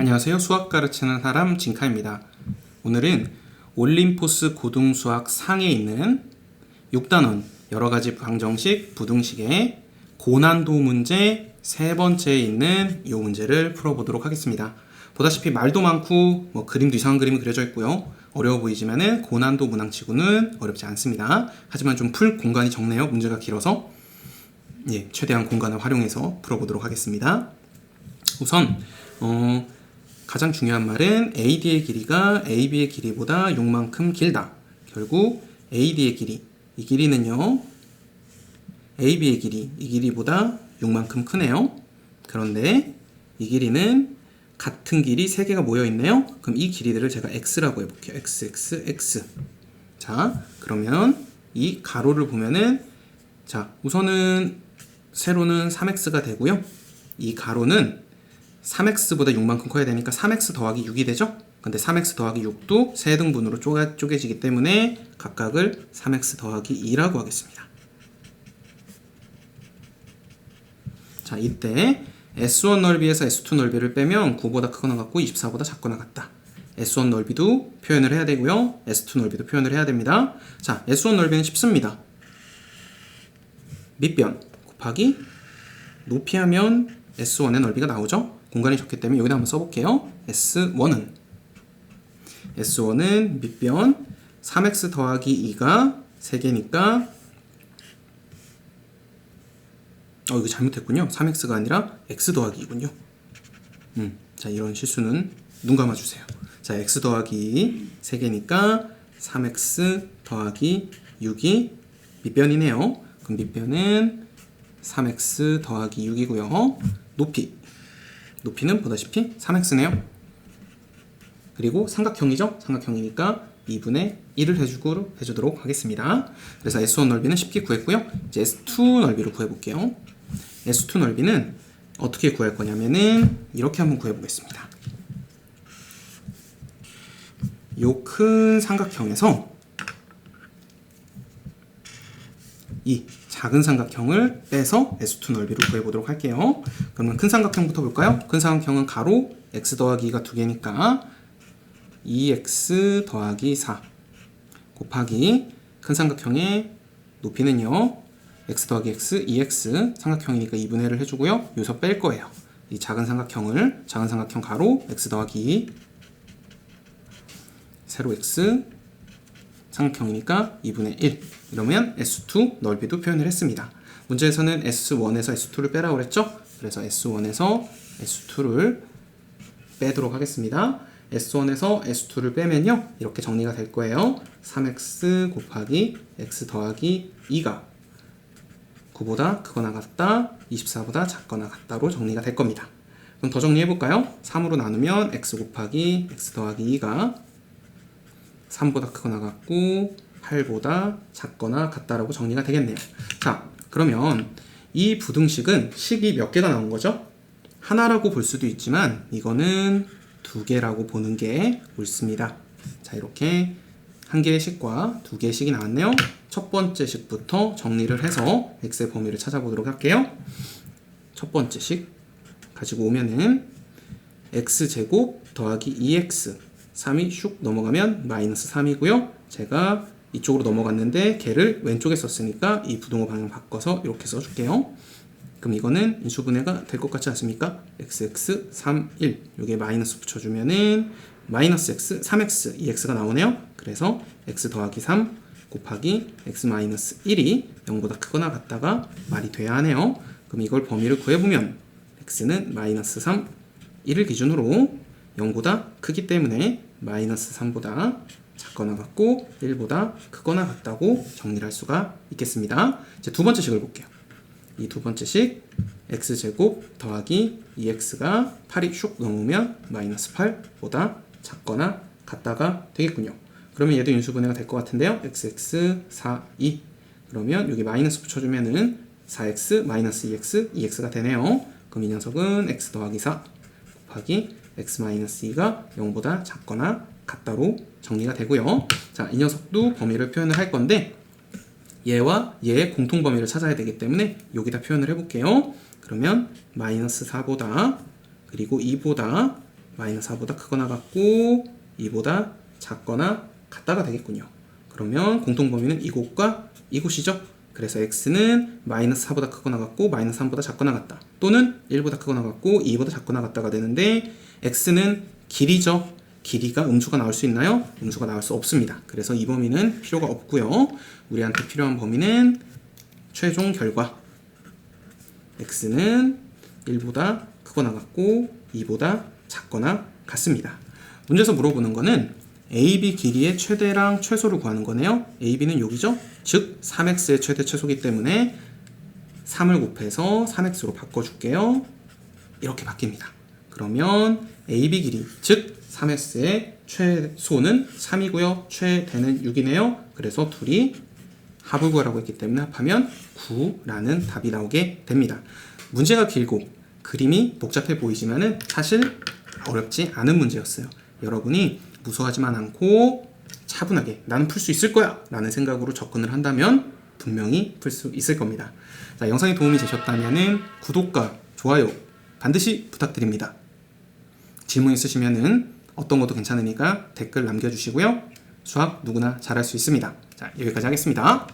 안녕하세요. 수학 가르치는 사람 진카입니다. 오늘은 올림포스 고등수학 상에 있는 6단원 여러 가지 방정식 부등식의 고난도 문제 세 번째에 있는 이 문제를 풀어보도록 하겠습니다. 보다시피 말도 많고 뭐 그림도 이상한 그림이 그려져 있고요. 어려워 보이지만은 고난도 문항치고는 어렵지 않습니다. 하지만 좀 풀 공간이 적네요. 문제가 길어서 예, 최대한 공간을 활용해서 풀어보도록 하겠습니다. 우선 어, 가장 중요한 말은 AD의 길이가 AB의 길이보다 6만큼 길다. 결국 AD의 길이, 이 길이는요, AB의 길이, 이 길이보다 6만큼 크네요. 그런데 이 길이는 같은 길이 3개가 모여 있네요. 그럼 이 길이들을 제가 x라고 해볼게요. x, x, x. 자, 그러면 이 가로를 보면은 자, 우선은 세로는 3x가 되고요. 이 가로는 3x보다 6만큼 커야 되니까 3x 더하기 6이 되죠? 근데 3x 더하기 6도 세 등분으로 쪼개, 쪼개지기 때문에 각각을 3x 더하기 2라고 하겠습니다. 자, 이때 S1 넓이에서 S2 넓이를 빼면 9보다 크거나 같고 24보다 작거나 같다. S1 넓이도 표현을 해야 되고요. S2 넓이도 표현을 해야 됩니다. 자, S1 넓이는 쉽습니다. 밑변 곱하기 높이 하면 S1의 넓이가 나오죠? 공간이 적기 때문에 여기다 한번 써볼게요. S1은 S1은 밑변 3x 더하기 2가 3개니까 어 이거 잘못했군요. 3x가 아니라 x 더하기 2군요. 음, 자 이런 실수는 눈 감아주세요. 자 x 더하기 3개니까 3x 더하기 6이 밑변이네요. 그럼 밑변은 3x 더하기 6이고요. 높이 높이는 보다시피 3x네요. 그리고 삼각형이죠? 삼각형이니까 2분의 1을 해주고, 해주도록 하겠습니다. 그래서 S1 넓이는 쉽게 구했고요. 이제 S2 넓이를 구해볼게요. S2 넓이는 어떻게 구할 거냐면은 이렇게 한번 구해보겠습니다. 요 큰 삼각형에서 이 작은 삼각형을 빼서 S2 넓이로 구해보도록 할게요. 그러면 큰 삼각형부터 볼까요? 큰 삼각형은 가로 x 더하기 2가 두 개니까 2x 더하기 4 곱하기 큰 삼각형의 높이는요. x 더하기 x, 2x 삼각형이니까 2분의 1을 해주고요. 요소 뺄 거예요. 이 작은 삼각형을 작은 삼각형 가로 x 더하기 2 세로 x 삼각형이니까 2분의 1 이러면 S2 넓이도 표현을 했습니다. 문제에서는 S1에서 S2를 빼라고 그랬죠? 그래서 S1에서 S2를 빼도록 하겠습니다. S1에서 S2를 빼면요. 이렇게 정리가 될 거예요. 3x 곱하기 x 더하기 2가 9보다 크거나 같다, 24보다 작거나 같다로 정리가 될 겁니다. 그럼 더 정리해 볼까요? 3으로 나누면 x 곱하기 x 더하기 2가 3보다 크거나 같고 8보다 작거나 같다라고 정리가 되겠네요. 자, 그러면 이 부등식은 식이 몇 개가 나온 거죠? 하나라고 볼 수도 있지만 이거는 두 개라고 보는 게 옳습니다. 자, 이렇게 한 개의 식과 두 개의 식이 나왔네요. 첫 번째 식부터 정리를 해서 x의 범위를 찾아보도록 할게요. 첫 번째 식 가지고 오면은 x제곱 더하기 2x 3이 슉 넘어가면 마이너스 3이고요. 제가 이쪽으로 넘어갔는데 걔를 왼쪽에 썼으니까 이 부동호 방향 바꿔서 이렇게 써줄게요. 그럼 이거는 인수분해가 될 것 같지 않습니까? xx 3, 1 여기에 마이너스 붙여주면은 마이너스 x, 3x, 2x가 나오네요. 그래서 x 더하기 3 곱하기 x 마이너스 1이 0보다 크거나 같다가 말이 돼야 하네요. 그럼 이걸 범위를 구해보면 x는 마이너스 3, 1을 기준으로 0보다 크기 때문에 마이너스 3보다 작거나 같고 1보다 크거나 같다고 정리를 할 수가 있겠습니다. 이제 두 번째 식을 볼게요. 이 두 번째 식 x제곱 더하기 2x가 8이 슉 넘으면 마이너스 8보다 작거나 같다가 되겠군요. 그러면 얘도 인수분해가 될 것 같은데요. xx 4, 2 그러면 여기 마이너스 붙여주면은 4x 마이너스 2x 2x가 되네요. 그럼 이 녀석은 x 더하기 4 곱하기 x 마이너스 2가 0보다 작거나 같다로 정리가 되고요. 자, 이 녀석도 범위를 표현을 할 건데 얘와 얘의 공통 범위를 찾아야 되기 때문에 여기다 표현을 해볼게요. 그러면 마이너스 4보다 그리고 2보다 마이너스 4보다 크거나 같고 2보다 작거나 같다가 되겠군요. 그러면 공통 범위는 이곳과 이곳이죠. 그래서 x는 마이너스 4보다 크거나 같고 마이너스 3보다 작거나 같다. 또는 1보다 크거나 같고 2보다 작거나 같다가 되는데 x는 길이죠. 길이가 음수가 나올 수 있나요? 음수가 나올 수 없습니다. 그래서 이 범위는 필요가 없고요. 우리한테 필요한 범위는 최종 결과 x는 1보다 크거나 같고 2보다 작거나 같습니다. 문제에서 물어보는 거는 AB 길이의 최대랑 최소를 구하는 거네요. AB는 여기죠? 즉 3x의 최대 최소기 때문에 3을 곱해서 3x로 바꿔줄게요. 이렇게 바뀝니다. 그러면 AB 길이 즉 3x의 최소는 3이고요. 최대는 6이네요. 그래서 둘이 합을 구하라고 했기 때문에 합하면 9라는 답이 나오게 됩니다. 문제가 길고 그림이 복잡해 보이지만은 사실 어렵지 않은 문제였어요. 여러분이 무서워하지만 않고 차분하게 나는 풀 수 있을 거야 라는 생각으로 접근을 한다면 분명히 풀 수 있을 겁니다. 자, 영상이 도움이 되셨다면 구독과 좋아요 반드시 부탁드립니다. 질문 있으시면은 어떤 것도 괜찮으니까 댓글 남겨주시고요. 수학 누구나 잘할 수 있습니다. 자, 여기까지 하겠습니다.